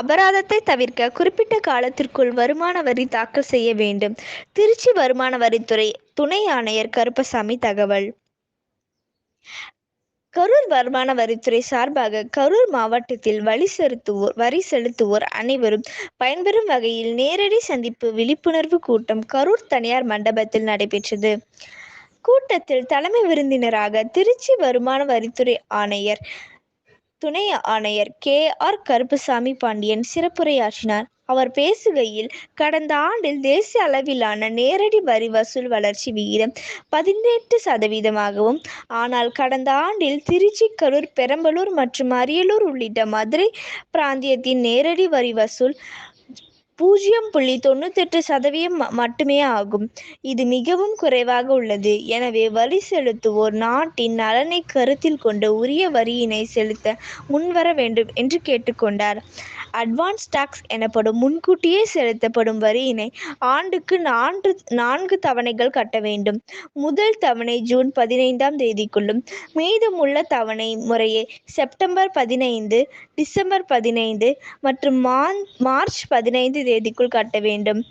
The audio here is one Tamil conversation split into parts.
அபராதத்தை தவிர்க்க குறிப்பிட்ட காலத்திற்குள் வருமான வரி தாக்கல் செய்ய வேண்டும். திருச்சி வருமான வரித்துறை துணை ஆணையர் கருப்பசாமி தகவல். கரூர் வருமான வரித்துறை சார்பாக கரூர் மாவட்டத்தில் வழி செலுத்துவோர் வரி செலுத்துவோர் அனைவரும் பயன்பெறும் வகையில் நேரடி சந்திப்பு விழிப்புணர்வு கூட்டம் கரூர் தனியார் மண்டபத்தில் நடைபெற்றது. கூட்டத்தில் தலைமை விருந்தினராக திருச்சி வருமான வரித்துறை ஆணையர் துணை ஆணையர் கே ஆர் கருப்புசாமி பாண்டியன் சிறப்புரையாற்றினார். அவர் பேசுகையில் கடந்த ஆண்டில் தேசிய அளவிலான நேரடி வரி வசூல் வளர்ச்சி விகிதம் பதினெட்டு சதவீதமாகவும் ஆனால் கடந்த ஆண்டில் திருச்சி கரூர் பெரம்பலூர் மற்றும் அரியலூர் உள்ளிட்ட மதுரை பிராந்தியத்தின் நேரடி வரி வசூல் பூஜ்ஜியம் புள்ளி தொண்ணூத்தெட்டு சதவீதம் மட்டுமே ஆகும். இது மிகவும் குறைவாக உள்ளது. எனவே வரி செலுத்துவோர் நாட்டின் நலனை கருத்தில் கொண்டு உரிய வரியினை செலுத்த முன்வர வேண்டும் என்று கேட்டுக்கொண்டார். அட்வான்ஸ் டாக்ஸ் எனப்படும் முன்கூட்டியே செலுத்தப்படும் வரியினை ஆண்டுக்கு நான்கு நான்கு தவணைகள் கட்ட வேண்டும். முதல் தவணை ஜூன் பதினைந்தாம் தேதிக்குள்ளும் மீதமுள்ள தவணை முறையே செப்டம்பர் பதினைந்து டிசம்பர் பதினைந்து மற்றும் மார்ச் பதினைந்து தேதிக்குள் கட்ட வேண்டும்.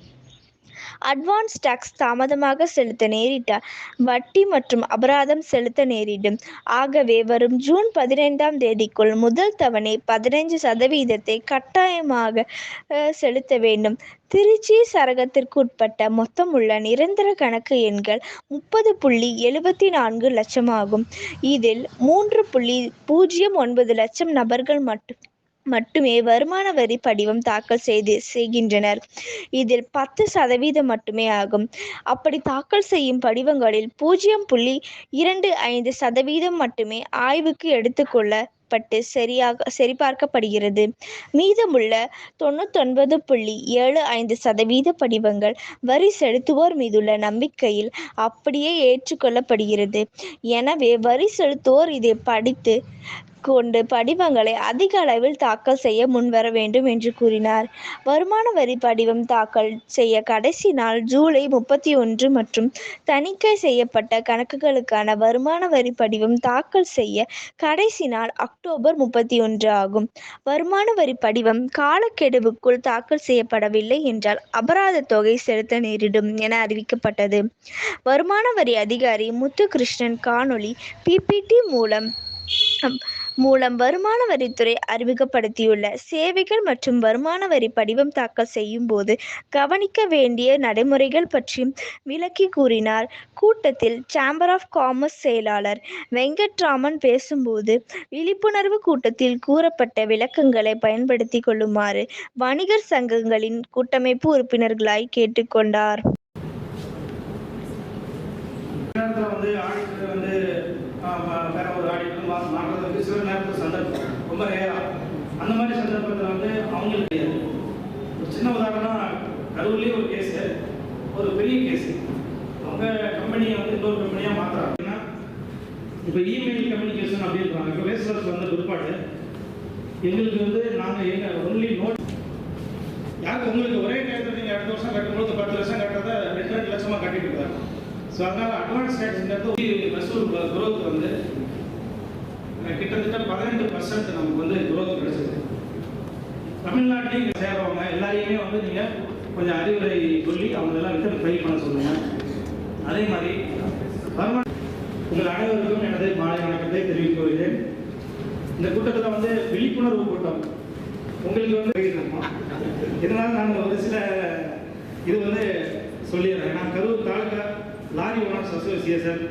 அட்வான்ஸ் டாக்ஸ் தாமதமாக செலுத்த நேரிட்டால் வட்டி மற்றும் அபராதம் செலுத்த நேரிடும். ஆகவே வரும் ஜூன் பதினைந்தாம் தேதிக்குள் முதல் தவணை பதினைஞ்சு சதவீதத்தை கட்டாயமாக செலுத்த வேண்டும். திருச்சி சரகத்திற்கு உட்பட்ட மொத்தமுள்ள நிரந்தர கணக்கு எண்கள் முப்பது புள்ளி எழுபத்தி நான்கு லட்சமாகும். இதில் மூன்று புள்ளி பூஜ்ஜியம் ஒன்பது லட்சம் நபர்கள் மட்டும் மட்டுமே வருமான வரி படிவம் தாக்கல் செய்து செய்கின்றனர். இதில் பத்து சதவீதம் மட்டுமே ஆகும். அப்படி தாக்கல் செய்யும் படிவங்களில் பூஜ்ஜியம் புள்ளி இரண்டு ஐந்து சதவீதம் மட்டுமே ஆய்வுக்கு எடுத்துக்கொள்ளப்பட்டு சரியாக சரிபார்க்கப்படுகிறது. மீதமுள்ள தொண்ணூத்தொன்பது புள்ளி ஏழு ஐந்து சதவீத படிவங்கள் வரி செலுத்துவோர் மீதுள்ள நம்பிக்கையில் அப்படியே ஏற்றுக்கொள்ளப்படுகிறது எனவே வரி செலுத்துவோர் இதை படித்து கொண்டு படிவங்களை அதிக அளவில் தாக்கல் செய்ய முன்வர வேண்டும் என்று கூறினார். வருமான வரி படிவம் தாக்கல் செய்ய கடைசி நாள் ஜூலை முப்பத்தி ஒன்று மற்றும் தணிக்கை செய்யப்பட்ட கணக்குகளுக்கான வருமான வரி படிவம் தாக்கல் செய்ய கடைசி நாள் அக்டோபர் முப்பத்தி ஒன்று ஆகும். வருமான வரி படிவம் காலக்கெடுவுக்குள் தாக்கல் செய்யப்படவில்லை என்றால் அபராத தொகை செலுத்த நேரிடும் என அறிவிக்கப்பட்டது. வருமான வரி அதிகாரி முத்துகிருஷ்ணன் காணொளி பிபிடி மூலம் அம், மூலம் வருமான வரித்துறை அறிமுகப்படுத்தியுள்ள சேவைகள் மற்றும் வருமான வரி படிவம் தாக்கல் செய்யும் போது கவனிக்க வேண்டிய நடைமுறைகள் பற்றியும் விளக்கி கூறினார். கூட்டத்தில் சேம்பர் ஆஃப் காமர்ஸ் செயலாளர் வெங்கட்ராமன் பேசும்போது விழிப்புணர்வு கூட்டத்தில் கூறப்பட்ட விளக்கங்களை பயன்படுத்தி கொள்ளுமாறு வணிகர் சங்கங்களின் கூட்டமைப்பு உறுப்பினர்களாய் கேட்டுக்கொண்டார் வந்து ஆடிட்டர் வந்து வேற ஒரு ஆடிட்டர் மா சில நேரத்தில் சந்தர்ப்பம். ரொம்ப ரேரா அந்த மாதிரி சந்தர்ப்பத்தில் வந்து அவங்களுக்கு தெரியாது. ஒரு சின்ன உதாரணம் கரூர்லேயே ஒரு கேஸு ஒரு பெரிய கேஸு அவங்க கம்பெனியை வந்து இன்னொரு கம்பெனியாக மாற்றுறாங்கன்னா இப்போ இமெயில் கம்யூனிகேஷன் அப்படின்றாங்க இப்போ வேஸ்ட் வந்த பிற்பாடு எங்களுக்கு வந்து நாங்கள் எங்கள் ஒன்லி நோட் யாருக்கு உங்களுக்கு ஒரே நேரத்தில் நீங்கள் அடுத்த வருஷம் கட்டும்போது பத்து லட்சம் கட்டுறத ரெண்டு ரெண்டு லட்சமாக கட்டிட்டு இருக்காங்க. ஸோ அதனால் அட்வான்ஸ் டேக்ஸ்ன்றது குரோத் வந்து கிட்டத்தட்ட பதினெட்டு பர்சன்ட் நமக்கு வந்து குரோத் கிடைச்சது. தமிழ்நாட்டிலையும் இங்கே சேர்றவங்க எல்லாரையுமே வந்து நீங்கள் கொஞ்சம் அறிவுரை சொல்லி அவங்களெல்லாம் ரிட்டர்ன் ட்ரை பண்ண சொல்லுங்கள் அதே மாதிரி வருமான உங்கள் அனைவருக்கும் எனது மாலை வணக்கத்தை தெரிவித்துக் இந்த கூட்டத்தில் வந்து விழிப்புணர்வு கூட்டம். உங்களுக்கு வந்து போயிட்டு இருக்கோம் இதனால நாங்கள் ஒரு சில இது வந்து சொல்லிடுறேன். நான் Karur taluka lorry owners association